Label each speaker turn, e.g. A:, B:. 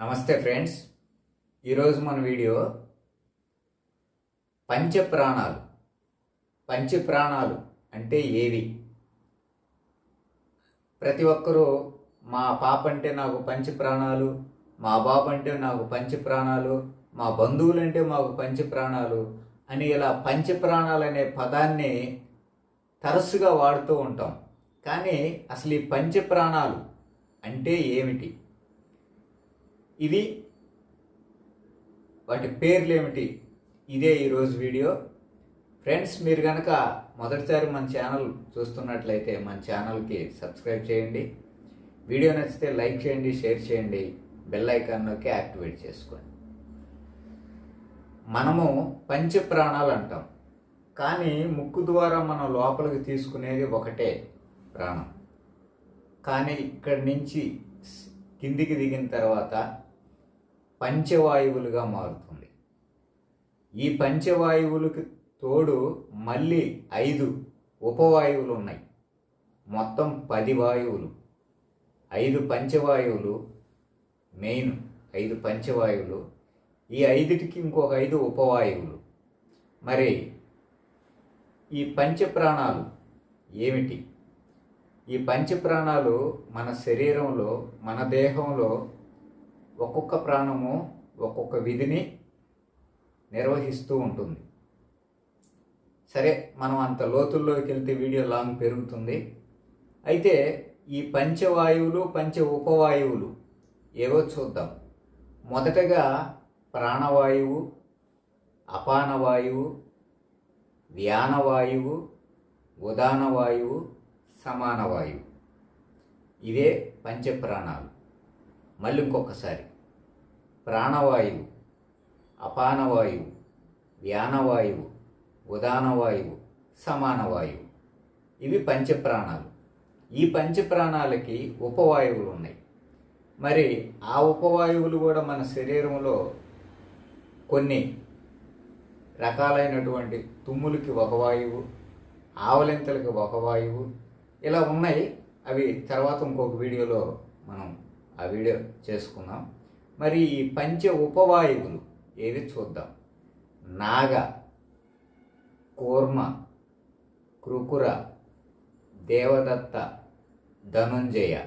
A: నమస్తే ఫ్రెండ్స్. ఈరోజు మన వీడియో పంచప్రాణాలు. పంచప్రాణాలు అంటే ఏవి? ప్రతి ఒక్కరూ మా పాప అంటే నాకు పంచప్రాణాలు మా బాబు అంటే నాకు పంచప్రాణాలు మా బంధువులంటే మాకు పంచప్రాణాలు అని ఇలా పంచప్రాణాలు అనే పదాన్ని తరచుగా వాడుతూ ఉంటాం. కానీ అసలు ఈ పంచప్రాణాలు అంటే ఏమిటి? ఇవి వాటి పేర్లు ఏమిటి ఇదే ఈరోజు వీడియో. ఫ్రెండ్స్ మీరు కనుక మొదటిసారి మన ఛానల్ చూస్తున్నట్లయితే మన ఛానల్కి సబ్స్క్రైబ్ చేయండి. వీడియో నచ్చితే లైక్ చేయండి షేర్ చేయండి బెల్ ఐకాన్ నొక్కి యాక్టివేట్ చేసుకోండి. మనము పంచప్రాణాలు అంటాం. కానీ ముక్కు ద్వారా మనం లోపలికి తీసుకునేది ఒకటే ప్రాణం. కానీ ఇక్కడి నుంచి కిందికి దిగిన తర్వాత పంచవాయువులుగా మారుతుంది. ఈ పంచవాయువులకు తోడు మళ్ళీ ఐదు ఉపవాయువులు ఉన్నాయి మొత్తం పది వాయువులు. ఐదు పంచవాయువులు మెయిన్ ఐదు పంచవాయువులు. ఈ ఐదుటికి ఇంకొక ఐదు ఉపవాయువులు. మరి ఈ పంచప్రాణాలు ఏమిటి? ఈ పంచప్రాణాలు మన శరీరంలో మన దేహంలో ఒక్కొక్క ప్రాణము ఒక్కొక్క విధిని నిర్వహిస్తూ ఉంటుంది. సరే మనం అంత లోతుల్లోకి వెళ్తే వీడియో లాంగ్ పెరుగుతుంది. అయితే ఈ పంచవాయువులు పంచ ఉపవాయువులు ఏవో చూద్దాం. మొదటగా ప్రాణవాయువు అపానవాయువు వ్యానవాయువు ఉదానవాయువు సమానవాయువు. ఇవే పంచప్రాణాలు. మళ్ళీ ఇంకొకసారి. ప్రాణవాయువు అపానవాయువు వ్యానవాయువు ఉదానవాయువు సమానవాయువు. ఇవి పంచప్రాణాలు. ఈ పంచప్రాణాలకి ఉపవాయువులు ఉన్నాయి. మరి ఆ ఉపవాయువులు కూడా మన శరీరంలో కొన్ని రకాలైనటువంటి తుమ్ములకి ఒక వాయువు ఆవలింతలకి ఒక వాయువు ఇలా ఉన్నాయి. అవి తర్వాత ఇంకొక వీడియోలో మనం ఆ వీడియో చేసుకుందాం. మరి ఈ పంచ ఉపవాయువులు ఏవి చూద్దాం. నాగ కూర్మ కృకుర దేవదత్త ధనుంజయ.